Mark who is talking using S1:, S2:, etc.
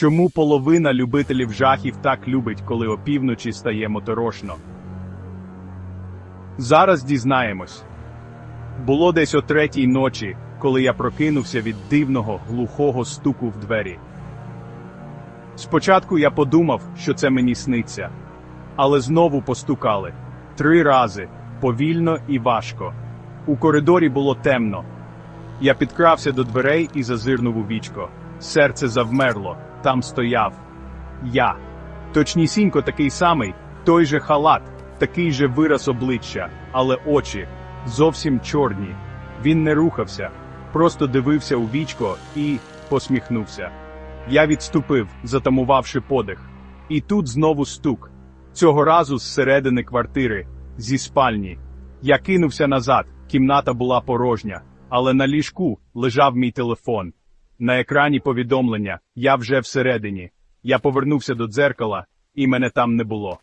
S1: Чому половина любителів жахів так любить, коли опівночі стає моторошно? Зараз дізнаємось. Було десь о третій ночі, коли я прокинувся від дивного глухого стуку в двері. Спочатку я подумав, що це мені сниться, але знову постукали три рази, повільно і важко. У коридорі було темно. Я підкрався до дверей і зазирнув у вічко. Серце завмерло, там стояв. Я. Точнісінько такий самий, той же халат, такий же вираз обличчя, але очі зовсім чорні. Він не рухався, просто дивився у вічко і посміхнувся. Я відступив, затамувавши подих. І тут знову стук. Цього разу з середини квартири, зі спальні. Я кинувся назад, кімната була порожня, але на ліжку лежав мій телефон. На екрані повідомлення Я вже всередині. Я повернувся до дзеркала, і мене там не було.